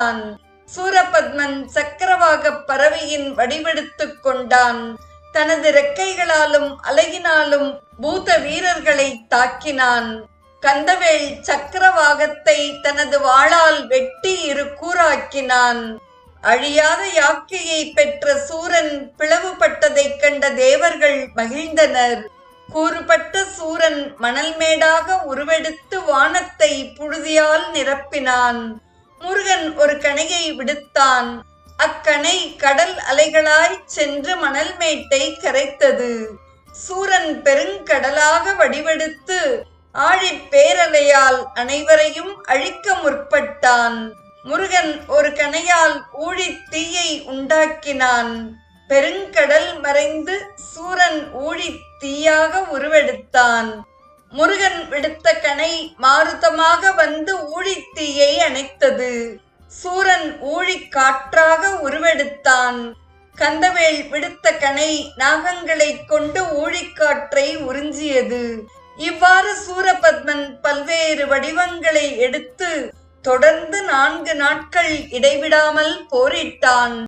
கொண்டான் சூரபத்மன் சக்கரவாக பறவையின் வடிவெடுத்துக் கொண்டான். தனது ரெக்கைகளாலும் அலகினாலும் பூத வீரர்களை தாக்கினான். கந்தவேல் சக்கரவாகத்தை தனது வாளால் வெட்டி இரு கூறாக்கினான். அழியாத யாக்கையை பெற்ற சூரன் பிளவுபட்டதைக் கண்ட தேவர்கள் மகிழ்ந்தனர். கூறுபட்ட சூரன் மணல் மேடாக உருவெடுத்து வானத்தை புழுதியால் நிரப்பினான். முருகன் ஒரு கணையை விடுத்தான். அக்கணை கடல் அலைகளாய் சென்று மணல் மேட்டை கரைத்தது. சூரன் பெருங்கடலாக வடிவெடுத்து ஆழிப் பேரலையால் அனைவரையும் அழிக்க முற்பட்டான். முருகன் ஒரு கணையால் ஊழித் தீயை உண்டாக்கினான். பெருங்கடல் மறைந்து சூரன் ஊழித் தீயாக உருவெடுத்தான். முருகன் விடுத்த கணை மாருதமாக வந்து ஊழித் தீயை அணைத்தது. சூரன் ஊழிக் காற்றாக உருவெடுத்தான். கந்தவேல் விடுத்த கணை நாகங்களைக் கொண்டு ஊழிக்காற்றை உறிஞ்சியது. இவ்வாறு சூரபத்மன் பல்வேறு வடிவங்களை எடுத்து தொடர்ந்து நான்கு நாட்கள் இடைவிடாமல் போரிட்டான்.